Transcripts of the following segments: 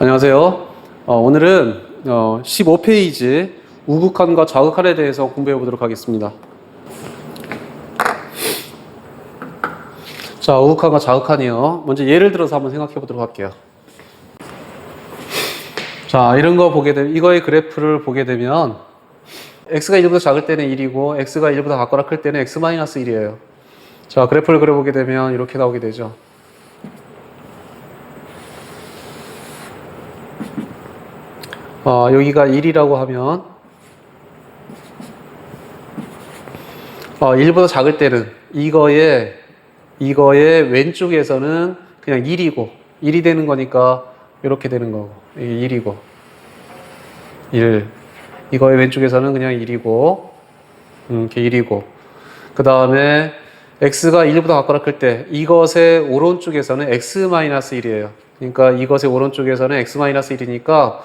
안녕하세요. 어, 오늘은 어, 15페이지 우극한과 좌극한에 대해서 공부해 보도록 하겠습니다. 자, 우극한과 좌극한이요. 먼저 예를 들어서 한번 생각해 보도록 할게요. 자, 이런 거 보게 되면 이거의 그래프를 보게 되면 x가 1보다 작을 때는 1이고 x가 1보다 같거나 클 때는 x-1이에요. 자, 그래프를 그려보게 되면 이렇게 나오게 되죠. 어, 여기가 1이라고 하면 어, 1보다 작을 때는 이거의 이거의 왼쪽에서는 그냥 1이고 1이 되는 거니까 이렇게 되는 거고 이게 1이고. 1 이거의 왼쪽에서는 그냥 1이고 음, 이렇게 1이고. 그 다음에 x가 1보다 같거나 클 때 이것의 오른쪽에서는 x-1이에요. 그러니까 이것의 오른쪽에서는 x-1이니까 어,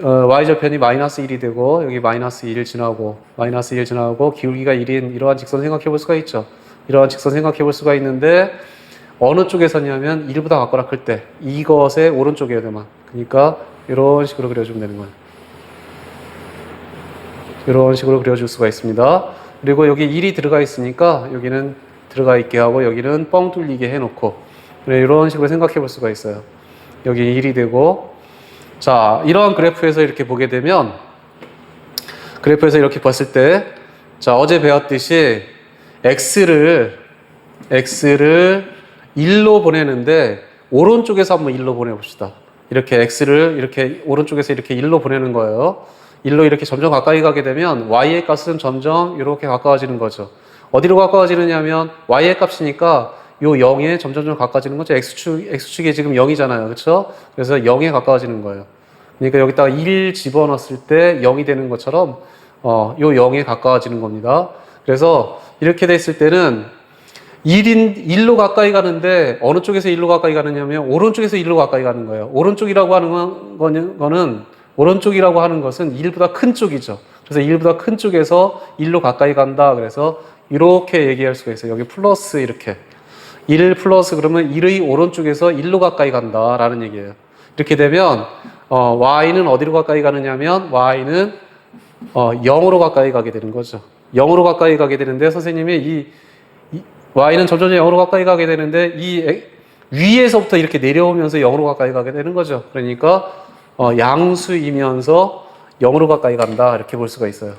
y절편이 마이너스 1이 되고 여기 마이너스 1 지나고 마이너스 1 지나고 기울기가 1인 이러한 직선 생각해 볼 수가 있죠. 이러한 직선 생각해 볼 수가 있는데 어느 쪽에서냐면 1보다 같거나 클 때 이것의 오른쪽이어야만 그러니까 이런 식으로 그려주면 되는 거예요. 이런 식으로 그려줄 수가 있습니다. 그리고 여기 1이 들어가 있으니까 여기는 들어가 있게 하고 여기는 뻥 뚫리게 해놓고 이런 식으로 생각해 볼 수가 있어요. 여기 1이 되고 자, 이러한 그래프에서 이렇게 보게 되면 그래프에서 이렇게 봤을 때 자, 어제 배웠듯이 x를 x를 1로 보내는데 오른쪽에서 한번 1로 보내 봅시다. 이렇게 x를 이렇게 오른쪽에서 이렇게 1로 보내는 거예요. 1로 이렇게 점점 가까이 가게 되면 y의 값은 점점 이렇게 가까워지는 거죠. 어디로 가까워지느냐면 y의 값이니까 요 0에 점점점 가까워지는 거죠. x축, x축이 지금 0이잖아요. 그렇죠? 그래서 0에 가까워지는 거예요. 그러니까 여기다가 1 집어넣었을 때 0이 되는 것처럼 어, 요 0에 가까워지는 겁니다. 그래서 이렇게 됐을 때는 1인 1로 가까이 가는데 어느 쪽에서 1로 가까이 가느냐면 오른쪽에서 1로 가까이 가는 거예요. 오른쪽이라고 하는 거는, 거는 오른쪽이라고 하는 것은 1보다 큰 쪽이죠. 그래서 1보다 큰 쪽에서 1로 가까이 간다. 그래서 이렇게 얘기할 수가 있어요. 여기 플러스 이렇게 1 플러스 그러면 1의 오른쪽에서 1로 가까이 간다라는 얘기예요. 이렇게 되면 어, y는 어디로 가까이 가느냐면 y는 어, 0으로 가까이 가게 되는 거죠. 0으로 가까이 가게 되는데 선생님이 이, 이 y는 점점 0으로 가까이 가게 되는데 이 에, 위에서부터 이렇게 내려오면서 0으로 가까이 가게 되는 거죠. 그러니까 어, 양수이면서 0으로 가까이 간다 이렇게 볼 수가 있어요.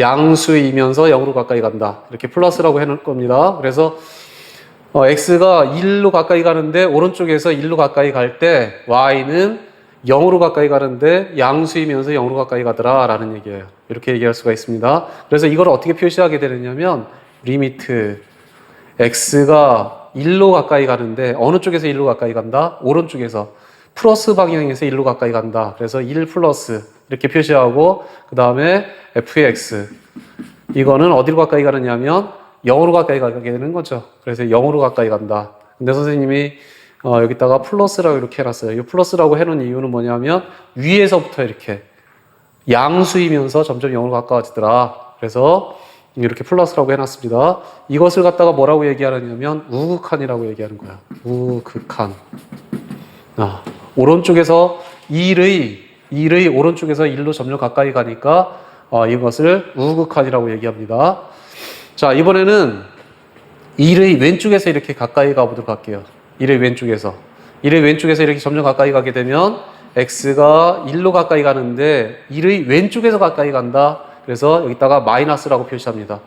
양수이면서 0으로 가까이 간다. 이렇게 플러스라고 해놓을 겁니다. 그래서 어, x가 1로 가까이 가는데 오른쪽에서 1로 가까이 갈 때 y는 0으로 가까이 가는데 양수이면서 0으로 가까이 가더라 라는 얘기예요. 이렇게 얘기할 수가 있습니다. 그래서 이걸 어떻게 표시하게 되느냐면 리미트 x가 1로 가까이 가는데 어느 쪽에서 1로 가까이 간다? 오른쪽에서 플러스 방향에서 1로 가까이 간다. 그래서 1 플러스 이렇게 표시하고 그 다음에 fx 이거는 어디로 가까이 가느냐면 0으로 가까이 가게 되는 거죠. 그래서 0으로 가까이 간다. 근데 선생님이 어, 여기다가 플러스라고 이렇게 해놨어요. 이 플러스라고 해놓은 이유는 뭐냐면 위에서부터 이렇게 양수이면서 점점 0으로 가까워지더라. 그래서 이렇게 플러스라고 해놨습니다. 이것을 갖다가 뭐라고 얘기하느냐면 우극한이라고 얘기하는 거야. 우극한. 아, 오른쪽에서 1의 1의 오른쪽에서 1로 점점 가까이 가니까 어, 이것을 우극한이라고 얘기합니다. 자, 이번에는 1의 왼쪽에서 이렇게 가까이 가보도록 할게요. 1의 왼쪽에서. 1의 왼쪽에서 이렇게 점점 가까이 가게 되면 x가 1로 가까이 가는데 1의 왼쪽에서 가까이 간다. 그래서 여기다가 마이너스라고 표시합니다.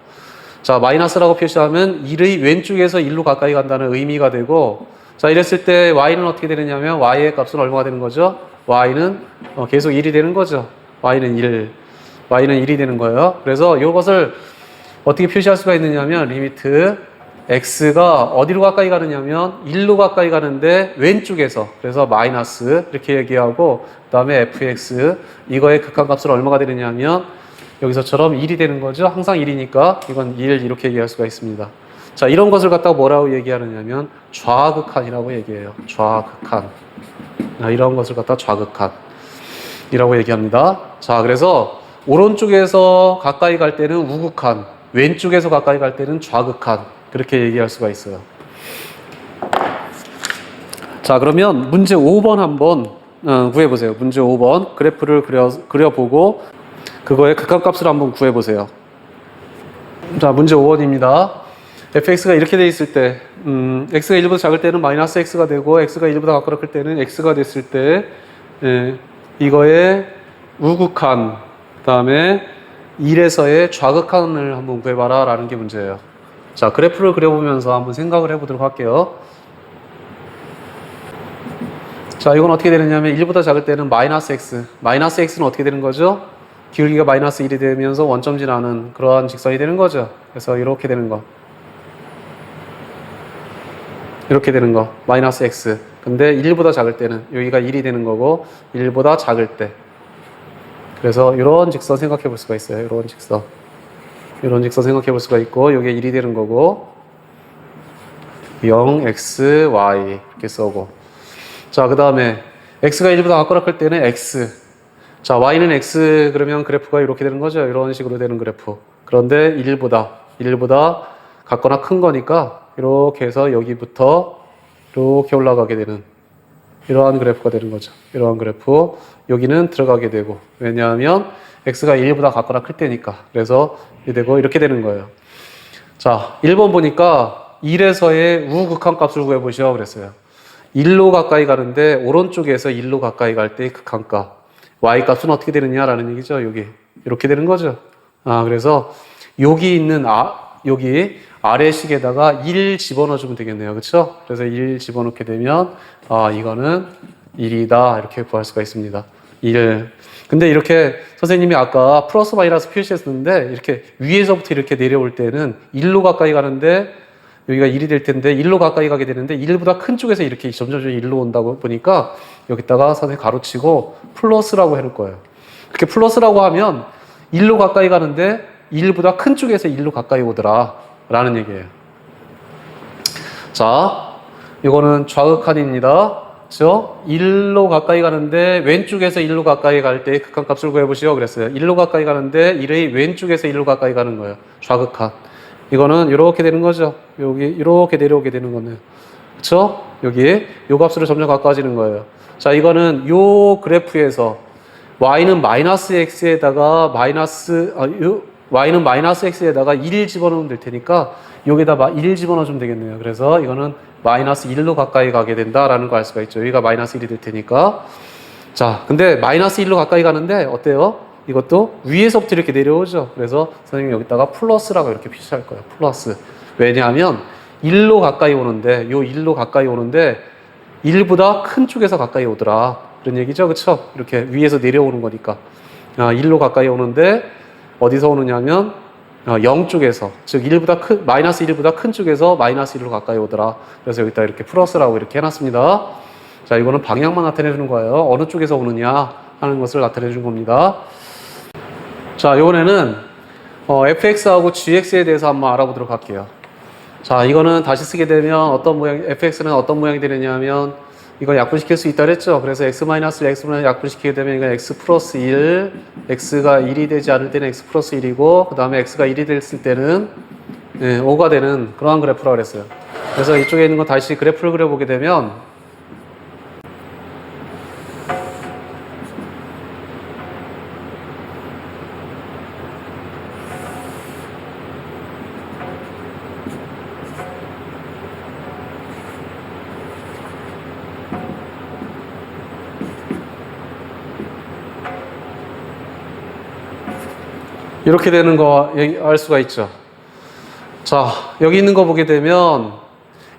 자, 마이너스라고 표시하면 1의 왼쪽에서 1로 가까이 간다는 의미가 되고 자, 이랬을 때 y는 어떻게 되느냐면 y의 값은 얼마가 되는 거죠? Y는 어, 계속 1이 되는 거죠. y는 1. y는 1이 되는 거예요. 그래서 이것을 어떻게 표시할 수가 있느냐면 리미트 x가 어디로 가까이 가느냐면 1로 가까이 가는데 왼쪽에서 그래서 마이너스 이렇게 얘기하고 그다음에 fx 이거의 극한값은 얼마가 되느냐면 여기서처럼 1이 되는 거죠. 항상 1이니까 이건 1 이렇게 얘기할 수가 있습니다. 자, 이런 것을 갖다가 뭐라고 얘기하느냐면 좌극한이라고 얘기해요. 좌극한. 아, 이런 것을 갖다가 좌극한이라고 얘기합니다. 자, 그래서 오른쪽에서 가까이 갈 때는 우극한, 왼쪽에서 가까이 갈 때는 좌극한 그렇게 얘기할 수가 있어요. 자, 그러면 문제 5번 한번 어, 구해보세요. 문제 5번 그래프를 그려, 그려보고 그거의 극한값을 한번 구해보세요. 자, 문제 5번입니다. Fx가 이렇게 돼 있을 때, 음, x가 1보다 작을 때는 마이너스 x가 되고, x가 1보다 가까울 때는 x가 됐을 때, 예, 이거의 우극한, 그 다음에 1에서의 좌극한을 한번 구해봐라 라는 게 문제예요. 자, 그래프를 그려보면서 한번 생각을 해보도록 할게요. 자, 이건 어떻게 되느냐면 1보다 작을 때는 마이너스 x. 마이너스 x는 어떻게 되는 거죠? 기울기가 마이너스 1이 되면서 원점 지 나는 그러한 직선이 되는 거죠. 그래서 이렇게 되는 거. 이렇게 되는 거. 마이너스 x. 근데 1보다 작을 때는 여기가 1이 되는 거고 1보다 작을 때. 그래서 이런 직선 생각해 볼 수가 있어요. 이런 직선. 이런 직선 생각해 볼 수가 있고 여기에 1이 되는 거고 0, x, y 이렇게 써고 자, 그 다음에 x가 1보다 가까울 때는 x. 자, y는 x 그러면 그래프가 이렇게 되는 거죠. 이런 식으로 되는 그래프. 그런데 1보다 1보다 같거나 큰 거니까 이렇게 해서 여기부터 이렇게 올라가게 되는 이러한 그래프가 되는 거죠. 이러한 그래프. 여기는 들어가게 되고 왜냐하면 x가 1보다 같거나 클 때니까. 그래서 되고 이렇게 되는 거예요. 자, 1번 보니까 1에서의 우극한 값을 구해 보시오 그랬어요. 1로 가까이 가는데 오른쪽에서 1로 가까이 갈 때의 극한값 y 값은 어떻게 되느냐라는 얘기죠. 여기 이렇게 되는 거죠. 아 그래서 여기 있는 아 여기 아래식에다가 1 집어넣어 주면 되겠네요. 그렇죠? 그래서 1 집어넣게 되면 아 이거는 1이다 이렇게 구할 수가 있습니다. 1 근데 이렇게 선생님이 아까 플러스 마이너스 표시했었는데 이렇게 위에서부터 이렇게 내려올 때는 1로 가까이 가는데 여기가 1이 될 텐데 1로 가까이 가게 되는데 1보다 큰 쪽에서 이렇게 점점 1로 온다고 보니까 여기다가 선생님 가로치고 플러스라고 해놓을 거예요. 그렇게 플러스라고 하면 1로 가까이 가는데 1보다 큰 쪽에서 1로 가까이 오더라 라는 얘기예요. 자, 이거는 좌극한입니다. 그렇죠? 1로 가까이 가는데 왼쪽에서 1로 가까이 갈 때 극한값을 구해보시오 그랬어요. 1로 가까이 가는데 1의 왼쪽에서 1로 가까이 가는 거예요. 좌극한. 이거는 이렇게 되는 거죠. 여기 이렇게 내려오게 되는 거네요. 그렇죠? 여기 요 값으로 점점 가까워지는 거예요. 자, 이거는 요 그래프에서 y는 마이너스 x에다가 마이너스 아, 요 y는 마이너스 x에다가 1 집어넣으면 될 테니까 여기다 1 집어넣으면 되겠네요. 그래서 이거는 마이너스 1로 가까이 가게 된다라는 거 알 수가 있죠. 여기가 마이너스 1이 될 테니까. 자, 근데 마이너스 1로 가까이 가는데 어때요? 이것도 위에서부터 이렇게 내려오죠. 그래서 선생님이 여기다가 플러스라고 이렇게 표시할 거예요. 플러스. 왜냐하면 1로 가까이 오는데 요 1로 가까이 오는데 1보다 큰 쪽에서 가까이 오더라. 그런 얘기죠. 그렇죠? 이렇게 위에서 내려오는 거니까. 아, 1로 가까이 오는데 어디서 오느냐면 어, 0 쪽에서 즉 1보다 큰 마이너스 1보다 큰 쪽에서 마이너스 1로 가까이 오더라. 그래서 여기다 이렇게 플러스라고 이렇게 해놨습니다. 자, 이거는 방향만 나타내 주는 거예요. 어느 쪽에서 오느냐 하는 것을 나타내 주는 겁니다. 자, 이번에는 어, fx하고 gx에 대해서 한번 알아보도록 할게요. 자, 이거는 다시 쓰게 되면 어떤 모양, fx는 어떤 모양이 되느냐면 이거 약분시킬 수 있다 그랬죠? 그래서 x-를 x분을 약분시키게 되면 이건 x 플러스 1, x가 1이 되지 않을 때는 x 플러스 1이고 그 다음에 x가 1이 됐을 때는 네, 5가 되는 그러한 그래프라고 그랬어요. 그래서 이쪽에 있는 거 다시 그래프를 그려보게 되면 이렇게 되는 거 알 수가 있죠. 자, 여기 있는 거 보게 되면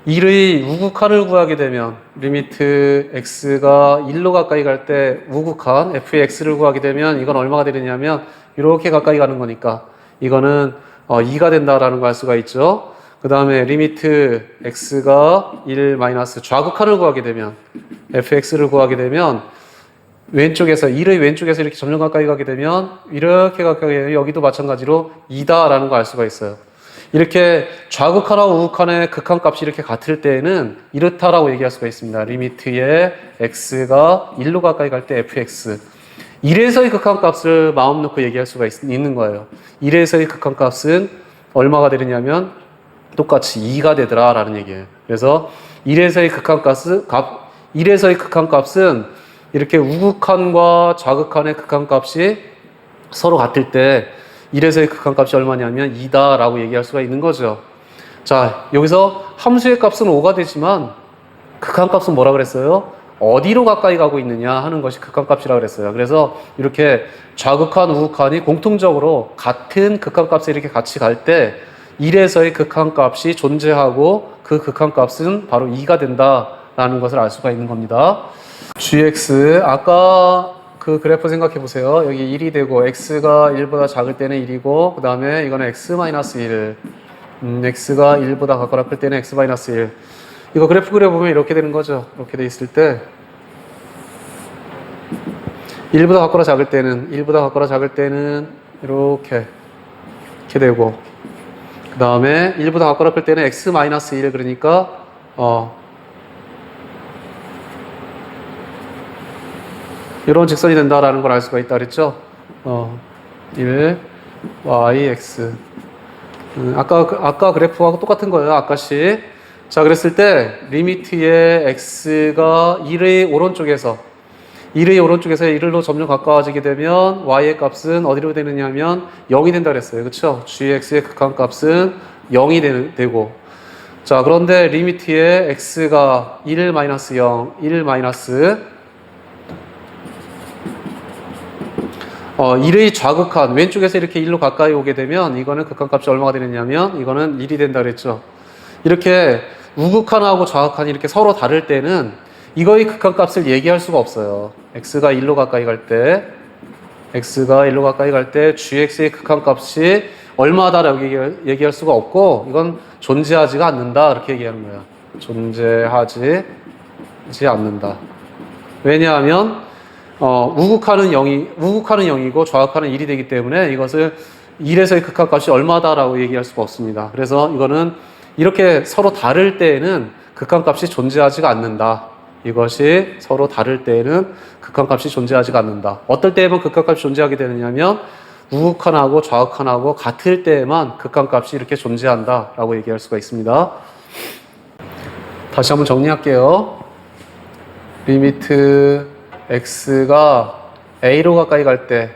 1의 우극한을 구하게 되면 리미트 x가 1로 가까이 갈 때 우극한 f의 x를 구하게 되면 이건 얼마가 되느냐면 이렇게 가까이 가는 거니까 이거는 어, 2가 된다라는 걸 알 수가 있죠. 그 다음에 리미트 x가 1 마이너스 좌극한을 구하게 되면 fx를 구하게 되면 왼쪽에서 1의 왼쪽에서 이렇게 점점 가까이 가게 되면 이렇게 가까이 되면 여기도 마찬가지로 2다라는 걸 알 수가 있어요. 이렇게 좌극한하고 우극한의 극한 값이 이렇게 같을 때에는 이렇다라고 얘기할 수가 있습니다. 리미트의 x가 1로 가까이 갈 때 fx. 1에서의 극한 값을 마음 놓고 얘기할 수가 있, 는 거예요. 1에서의 극한 값은 얼마가 되느냐면 똑같이 2가 되더라라는 얘기예요. 그래서 1에서의 극한 값은 값 1에서의 극한 값은 이렇게 우극한과 좌극한의 극한값이 서로 같을 때 1에서의 극한값이 얼마냐면 2다라고 얘기할 수가 있는 거죠. 자, 여기서 함수의 값은 5가 되지만 극한값은 뭐라 그랬어요? 어디로 가까이 가고 있느냐 하는 것이 극한값이라 그랬어요. 그래서 이렇게 좌극한, 우극한이 공통적으로 같은 극한값에 이렇게 같이 갈 때 1에서의 극한값이 존재하고 그 극한값은 바로 2가 된다라는 것을 알 수가 있는 겁니다. Gx 아까 그 그래프 생각해 보세요. 여기 1이 되고 x가 1보다 작을 때는 1이고 그 다음에 이거는 x-1 음, x가 1보다 가까이 클 때는 x-1 이거 그래프 그려보면 이렇게 되는 거죠. 이렇게 돼 있을 때 1보다 가까이 작을 때는 1보다 가까이 작을 때는 이렇게 이렇게 되고 그 다음에 1보다 가까이 클 때는 x-1 그러니까 어 이런 직선이 된다라는 걸 알 수가 있다 그랬죠? 어 1 y x 음, 아까 그- 아까 그래프하고 똑같은 거예요. 아까시. 자, 그랬을 때 리미트의 x가 1의 오른쪽에서 1의 오른쪽에서 1로 점점 가까워지게 되면 y의 값은 어디로 되느냐면 0이 된다 그랬어요. 그렇죠? gx의 극한 값은 0이 되는, 되고 자, 그런데 리미트의 x가 1 마이너스 0, 1 마이너스 어, 1의 좌극한 왼쪽에서 이렇게 1로 가까이 오게 되면 이거는 극한값이 얼마가 되느냐면 이거는 1이 된다 그랬죠. 이렇게 우극한하고 좌극한이 이렇게 서로 다를 때는 이거의 극한값을 얘기할 수가 없어요. x가 1로 가까이 갈 때 x가 1로 가까이 갈 때 gx의 극한값이 얼마다라고 얘기할, 수가 없고 이건 존재하지가 않는다 이렇게 얘기하는 거야. 존재하지 않는다. 왜냐하면 어, 우극하는 0이, 우극하는 0이고 좌극하는 1이 되기 때문에 이것을 1에서의 극한값이 얼마다라고 얘기할 수가 없습니다. 그래서 이거는 이렇게 서로 다를 때에는 극한값이 존재하지가 않는다. 이것이 서로 다를 때에는 극한값이 존재하지가 않는다. 어떨 때에만 극한값이 존재하게 되느냐면 우극한하고 좌극한하고 같을 때에만 극한값이 이렇게 존재한다라고 얘기할 수가 있습니다. 다시 한번 정리할게요. 리미트 x가 a로 가까이 갈 때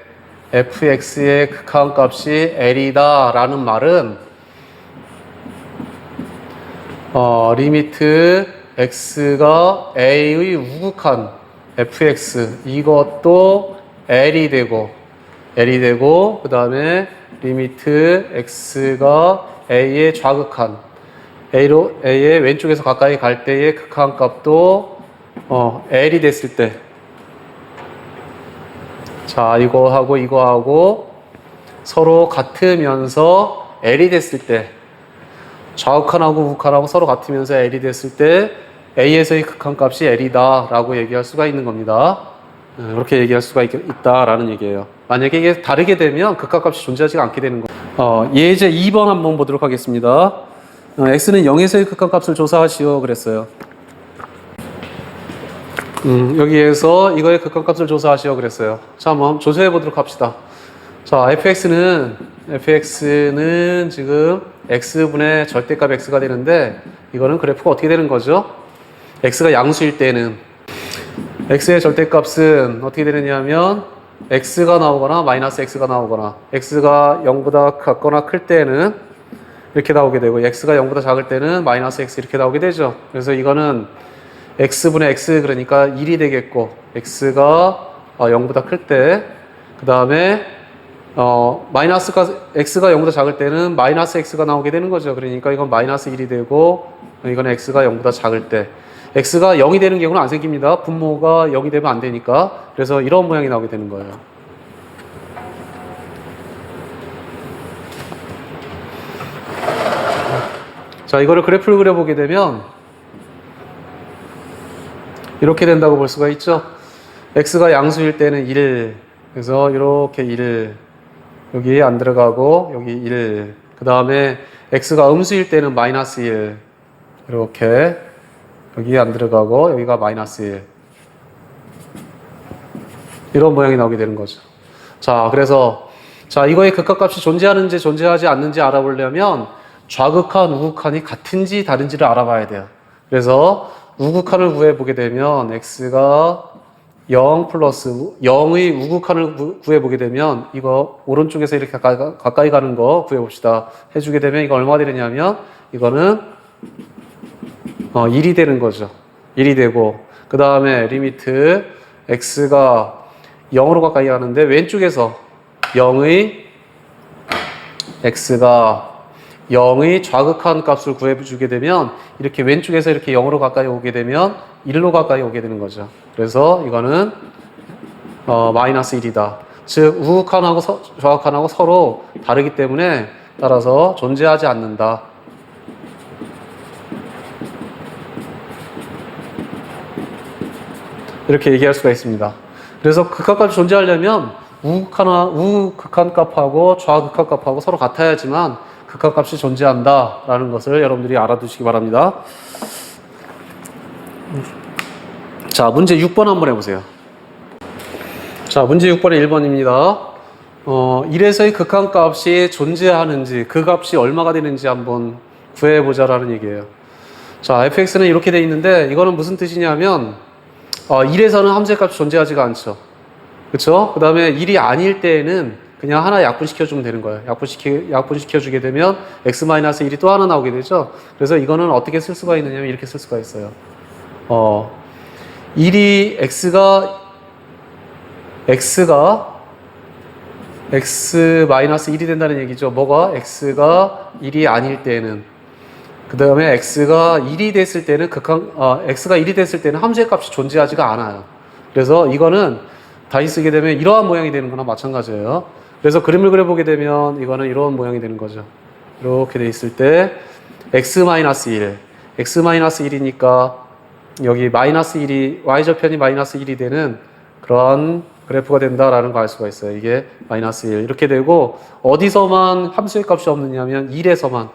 fx의 극한값이 l이다 라는 말은 어, 리미트 x가 a의 우극한 fx 이것도 l이 되고 l이 되고 그 다음에 리미트 x가 a의 좌극한 a로 a의 왼쪽에서 가까이 갈 때의 극한값도 어, L이 됐을 때, 자, 이거 하고 이거 하고 서로 같으면서 L이 됐을 때, 좌극한하고 우극한하고 서로 같으면서 L이 됐을 때, A에서의 극한 값이 L이다 라고 얘기할 수가 있는 겁니다. 네, 이렇게 얘기할 수가 있, 있다라는 얘기예요. 만약에 이게 다르게 되면 극한 값이 존재하지 않게 되는 거예요. 어, 예제 2번 한번 보도록 하겠습니다. 어, x는 0에서의 극한 값을 조사하시오 그랬어요. 음, 여기에서 이거의 극한값을 조사하시오 그랬어요. 자, 한번 조사해 보도록 합시다. 자, fx는 fx는 지금 x분의 절대값 x가 되는데 이거는 그래프가 어떻게 되는 거죠? x가 양수일 때는 x의 절대값은 어떻게 되느냐면 x가 나오거나 마이너스 x가 나오거나 x가 0보다 같거나 클 때는 이렇게 나오게 되고 x가 0보다 작을 때는 마이너스 x 이렇게 나오게 되죠. 그래서 이거는 x분의 x 그러니까 1이 되겠고 x가 0보다 클 때 그 다음에 어 마이너스가 x가 0보다 작을 때는 마이너스 x가 나오게 되는 거죠. 그러니까 이건 마이너스 1이 되고 이건 x가 0보다 작을 때 x가 0이 되는 경우는 안 생깁니다. 분모가 0이 되면 안 되니까 그래서 이런 모양이 나오게 되는 거예요. 자 이거를 그래프를 그려보게 되면 이렇게 된다고 볼 수가 있죠. x가 양수일 때는 1, 그래서 이렇게 1, 여기 안 들어가고 여기 1, 그 다음에 x가 음수일 때는 마이너스 1, 이렇게 여기 안 들어가고 여기가 마이너스 1. 이런 모양이 나오게 되는 거죠. 자, 그래서 자 이거의 극한값이 존재하는지 존재하지 않는지 알아보려면 좌극한, 우극한이 같은지 다른지를 알아봐야 돼요. 그래서 우극한을 구해보게 되면 x가 0 플러스 0의 우극한을 구- 구해보게 되면 이거 오른쪽에서 이렇게 가까이, 가- 가까이 가는 거 구해봅시다. 해주게 되면 이거 얼마 되느냐면 이거는 어, 1이 되는 거죠. 1이 되고 그 다음에 리미트 x가 0으로 가까이 가는데 왼쪽에서 0의 x가 0의 좌극한 값을 구해주게 되면 이렇게 왼쪽에서 이렇게 0으로 가까이 오게 되면 1로 가까이 오게 되는 거죠. 그래서 이거는 어, 마이너스 1이다. 즉 우극한하고 서- 좌극한하고 서로 다르기 때문에 따라서 존재하지 않는다. 이렇게 얘기할 수가 있습니다. 그래서 극한값이 존재하려면 우극한하, 우극한 값하고 좌극한 값하고 서로 같아야지만 극한값이 존재한다라는 것을 여러분들이 알아두시기 바랍니다. 자, 문제 6번 한번 해보세요. 자, 문제 6번의 1번입니다. 어, 1에서의 극한값이 존재하는지, 그 값이 얼마가 되는지 한번 구해보자라는 얘기예요. 자, fx는 이렇게 돼 있는데, 이거는 무슨 뜻이냐면, 어, 1에서는 함수값이 존재하지가 않죠. 그쵸? 그 다음에 1이 아닐 때에는 그냥 하나 약분시켜주면 되는 거예요. 약분시키, 약분시켜주게 되면 x-1이 또 하나 나오게 되죠. 그래서 이거는 어떻게 쓸 수가 있느냐면 이렇게 쓸 수가 있어요. 어, 1이 x가, x가 x-1이 된다는 얘기죠. 뭐가? x가 1이 아닐 때에는. 그 다음에 x가 1이 됐을 때는 극한, 어, x가 1이 됐을 때는 함수의 값이 존재하지가 않아요. 그래서 이거는 다시 쓰게 되면 이러한 모양이 되는 거나 마찬가지예요. 그래서 그림을 그려보게 되면 이거는 이런 모양이 되는 거죠. 이렇게 돼 있을 때 x-1, x-1이니까 여기 마이너스 1이 y절편이 마이너스 1이 되는 그런 그래프가 된다라는 거알 수가 있어요. 이게 마이너스 1 이렇게 되고 어디서만 함수의 값이 없느냐면 1에서만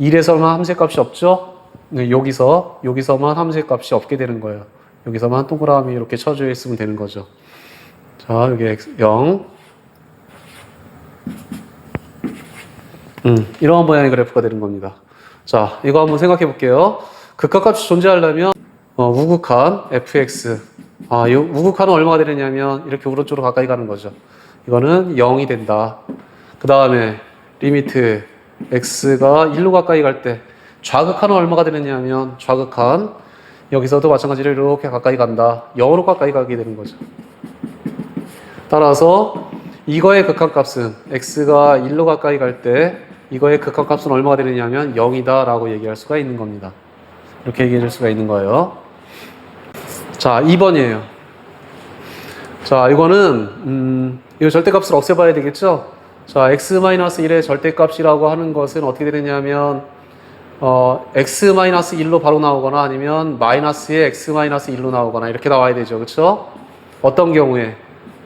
1에서만 함수의 값이 없죠. 네, 여기서 여기서만 함수의 값이 없게 되는 거예요. 여기서만 동그라미 이렇게 쳐져 있으면 되는 거죠. 자 여기 x 0 음, 이런 모양의 그래프가 되는 겁니다. 자, 이거 한번 생각해 볼게요. 극한값이 존재하려면 어, 우극한 fx 아, 이 우극한은 얼마가 되느냐면 이렇게 오른쪽으로 가까이 가는 거죠. 이거는 0이 된다. 그 다음에 리미트 x가 1로 가까이 갈 때 좌극한은 얼마가 되느냐면 좌극한 여기서도 마찬가지로 이렇게 가까이 간다. 0으로 가까이 가게 되는 거죠. 따라서 이거의 극한값은 x가 1로 가까이 갈 때 이거의 극한값은 얼마가 되느냐면 0이다 라고 얘기할 수가 있는 겁니다. 이렇게 얘기할 수가 있는 거예요. 자, 2번이에요. 자, 이거는 음, 이 절대값을 없애봐야 되겠죠? 자, x-1의 절대값이라고 하는 것은 어떻게 되느냐면 어, x-1로 바로 나오거나 아니면 마이너스의 x-1로 나오거나 이렇게 나와야 되죠. 그렇죠? 어떤 경우에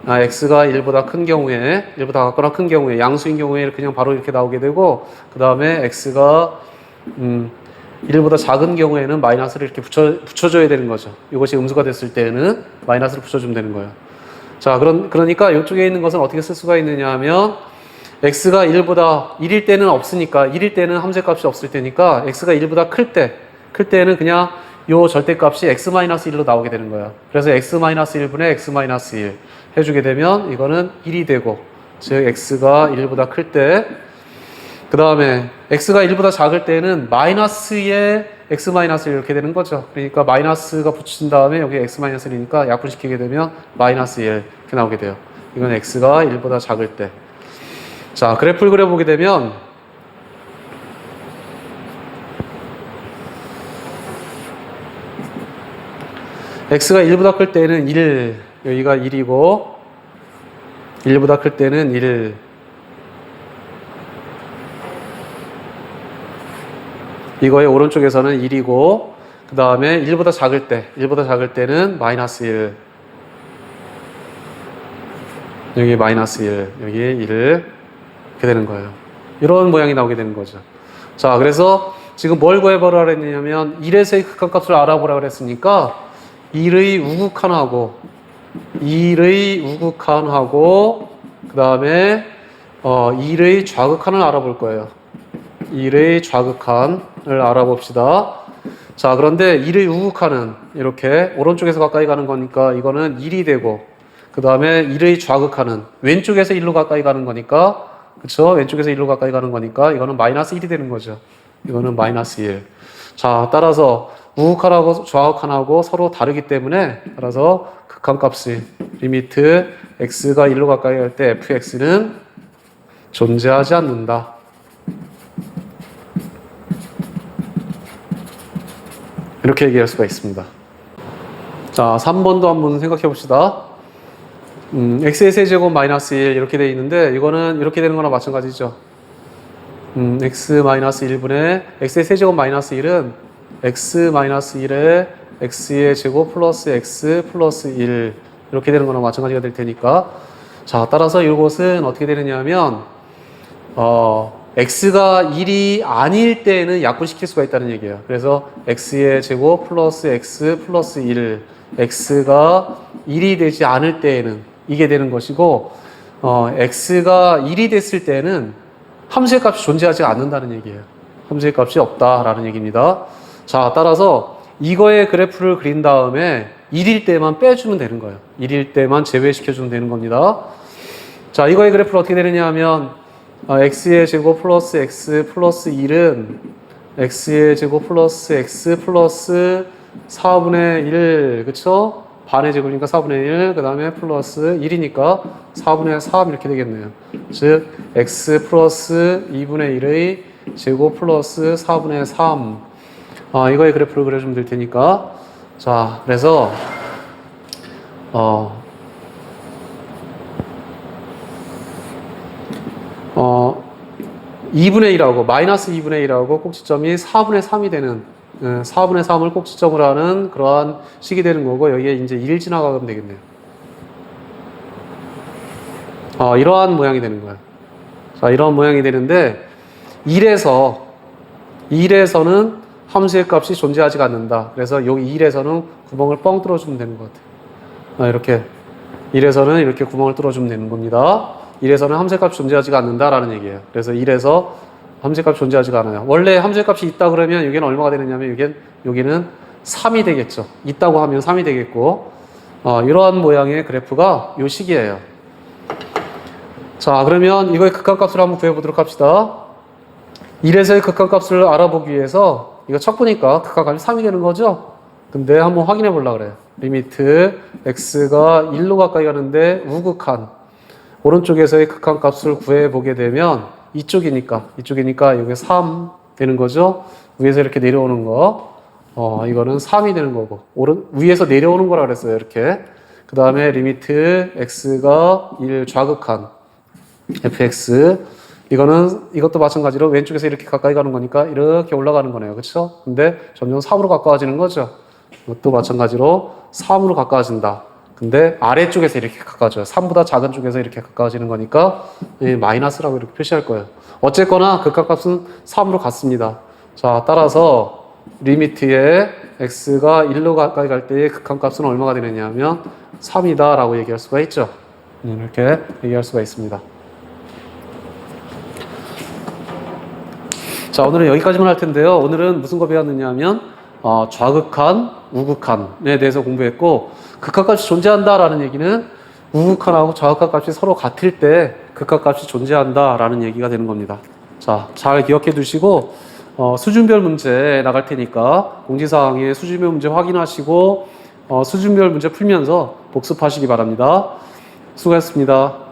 아, x가 1보다 큰 경우에 1보다 같거나 큰 경우에 양수인 경우에 그냥 바로 이렇게 나오게 되고 그 다음에 x가 음, 1보다 작은 경우에는 마이너스를 이렇게 붙여, 붙여줘야 되는 거죠. 이것이 음수가 됐을 때는 마이너스를 붙여주면 되는 거예요. 자, 그런, 그러니까 이쪽에 있는 것은 어떻게 쓸 수가 있느냐 하면 x가 1보다 1일 때는 없으니까 1일 때는 함수 값이 없을 때니까 x가 1보다 클 때, 클 때는 그냥 요 절대값이 x-1로 나오게 되는 거예요. 그래서 x-1분의 x-1 해주게 되면 이거는 1이 되고 즉 x가 1보다 클 때 그 다음에 x가 1보다 작을 때는 마이너스의 x 마이너스 이렇게 되는 거죠. 그러니까 마이너스가 붙인 다음에 여기 x 마이너스니까 약분시키게 되면 마이너스 1 이렇게 나오게 돼요. 이건 x가 1보다 작을 때. 자, 그래프를 그려보게 되면 x가 1보다 클 때는 1, 여기가 1이고 1보다 클 때는 1, 이거의 오른쪽에서는 1이고 그 다음에 1보다 작을 때 1보다 작을 때는 마이너스 1 여기 마이너스 1 여기 1 이렇게 되는 거예요. 이런 모양이 나오게 되는 거죠. 자 그래서 지금 뭘 구해보라 그랬냐면 1에서의 극한값을 알아보라 그랬으니까 1의 우극한하고 1의 우극한하고 그 다음에 어, 1의 좌극한을 알아볼 거예요 1의 좌극한을 알아봅시다. 자, 그런데 1의 우극하는 이렇게 오른쪽에서 가까이 가는 거니까 이거는 1이 되고 그 다음에 1의 좌극하는 왼쪽에서 1로 가까이 가는 거니까 그쵸? 왼쪽에서 1로 가까이 가는 거니까 이거는 마이너스 1이 되는 거죠. 이거는 마이너스 1. 자, 따라서 우극한하고 좌극한하고 서로 다르기 때문에 따라서 극한값이 리미트 x가 1로 가까이 갈때 fx는 존재하지 않는다. 이렇게 얘기할 수가 있습니다. 자, 3번도 한번 생각해 봅시다. 음, x의 세제곱 마이너스 1 이렇게 되어 있는데 이거는 이렇게 되는 거나 마찬가지죠. 음, x 마이너스 1분의 x의 세제곱 마이너스 1은 x 마이너스 1에 x의 제곱 플러스 x 플러스 1 이렇게 되는 거나 마찬가지가 될 테니까 자 따라서 이것은 어떻게 되느냐 하면 어, x가 1이 아닐 때는 약분시킬 수가 있다는 얘기예요. 그래서 x의 제곱 플러스 x 플러스 1 x가 1이 되지 않을 때에는 이게 되는 것이고 어, x가 1이 됐을 때는 함수의 값이 존재하지 않는다는 얘기예요. 함수의 값이 없다라는 얘기입니다. 자, 따라서 이거의 그래프를 그린 다음에 1일 때만 빼주면 되는 거예요. 1일 때만 제외시켜주면 되는 겁니다. 자, 이거의 그래프를 어떻게 되느냐 하면 어, x의 제곱 플러스 x 플러스 1은 x의 제곱 플러스 x 플러스 4분의 1, 그쵸? 반의 제곱이니까 4분의 1, 그 다음에 플러스 1이니까 4분의 3 이렇게 되겠네요. 즉, x 플러스 2분의 1의 제곱 플러스 4분의 3. 아, 이거의 그래프를 그려주면 될 테니까. 자, 그래서, 어, 어, 2분의 1하고, 마이너스 2분의 1하고 꼭지점이 4분의 3이 되는, 예, 4분의 3을 꼭지점으로 하는 그러한 식이 되는 거고, 여기에 이제 1 지나가면 되겠네요. 어, 이러한 모양이 되는 거예요. 자, 이러한 모양이 되는데, 1에서, 1에서는 함수의 값이 존재하지 않는다. 그래서 여기 1에서는 구멍을 뻥 뚫어주면 되는 것 같아요. 아, 이렇게. 1에서는 이렇게 구멍을 뚫어주면 되는 겁니다. 1에서는 함수의 값이 존재하지가 않는다라는 얘기예요. 그래서 1에서 함수의 값이 존재하지가 않아요. 원래 함수의 값이 있다 그러면 여기는 얼마가 되느냐면 여기는, 여기는 3이 되겠죠. 있다고 하면 3이 되겠고, 어, 이러한 모양의 그래프가 요 식이에요. 자, 그러면 이거의 극한값을 한번 구해보도록 합시다. 1에서의 극한값을 알아보기 위해서 이거 척 보니까 극한값이 3이 되는 거죠? 근데 한번 확인해 보려고 그래요. 리미트 x가 1로 가까이 가는데 우극한 오른쪽에서의 극한 값을 구해 보게 되면 이쪽이니까 이쪽이니까 여기 3 되는 거죠. 위에서 이렇게 내려오는 거. 어, 이거는 3이 되는 거고. 오른 위에서 내려오는 거라 그랬어요. 이렇게. 그다음에 리미트 x가 1 좌극한 fx 이거는 이것도 마찬가지로 왼쪽에서 이렇게 가까이 가는 거니까 이렇게 올라가는 거네요. 그렇죠? 근데 점점 3으로 가까워지는 거죠. 이것도 마찬가지로 3으로 가까워진다. 근데 아래쪽에서 이렇게 가까워져요. 3보다 작은 쪽에서 이렇게 가까워지는 거니까 예, 마이너스라고 이렇게 표시할 거예요. 어쨌거나 극각값은 3으로 갔습니다. 자, 따라서 리미트에 x가 1로 가까이 갈 때의 극한값은 얼마가 되느냐 하면 3이다 라고 얘기할 수가 있죠. 음, 이렇게 얘기할 수가 있습니다. 자, 오늘은 여기까지만 할 텐데요. 오늘은 무슨 거 배웠느냐 하면 어, 좌극한, 우극한에 대해서 공부했고 극한값이 존재한다라는 얘기는 우극한하고 좌극한 값이 서로 같을 때 극한값이 존재한다라는 얘기가 되는 겁니다. 자, 잘 기억해 두시고 어, 수준별 문제 나갈 테니까 공지사항에 수준별 문제 확인하시고 어, 수준별 문제 풀면서 복습하시기 바랍니다. 수고하셨습니다.